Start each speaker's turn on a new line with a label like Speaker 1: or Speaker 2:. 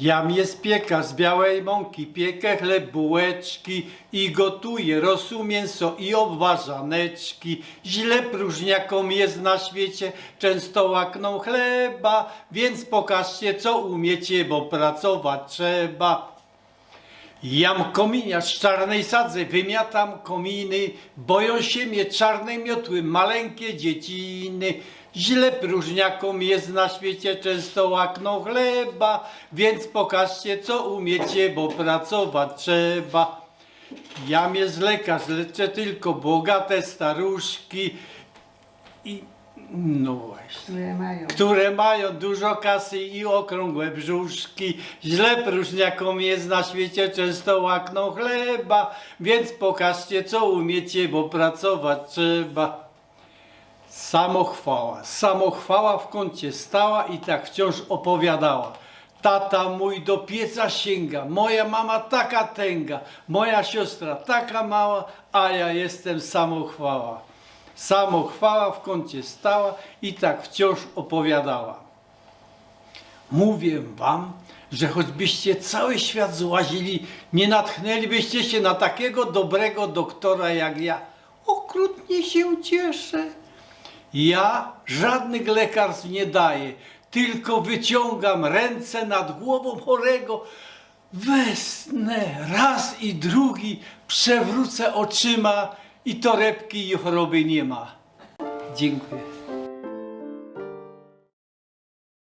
Speaker 1: Jam jest piekarz z białej mąki, piekę chleb, bułeczki i gotuję rosół, mięso i obwarzaneczki. Źle próżniakom jest na świecie, często łakną chleba, więc pokażcie co umiecie, bo pracować trzeba. Jam kominiarz z czarnej sadzy, wymiatam kominy, boją się mnie czarnej miotły, maleńkie dzieciny. Źle próżniakom jest na świecie, często łakną chleba, więc pokażcie co umiecie, bo pracować trzeba. Jam jest lekarz, leczę tylko bogate staruszki i no właśnie
Speaker 2: które mają.
Speaker 1: które mają dużo kasy i okrągłe brzuszki. Źle próżniakom jest na świecie, często łakną chleba, więc pokażcie co umiecie, bo pracować trzeba. Samochwała, samochwała w kącie stała i tak wciąż opowiadała. Tata mój do pieca sięga, moja mama taka tęga, moja siostra taka mała, a ja jestem samochwała. Samochwała w kącie stała i tak wciąż opowiadała. Mówię wam, że choćbyście cały świat złazili, nie natchnęlibyście się na takiego dobrego doktora jak ja. Okrutnie się cieszę. Ja żadnych lekarstw nie daję, tylko wyciągam ręce nad głową chorego, wesnę raz i drugi, przewrócę oczyma i torebki i choroby nie ma. Dziękuję.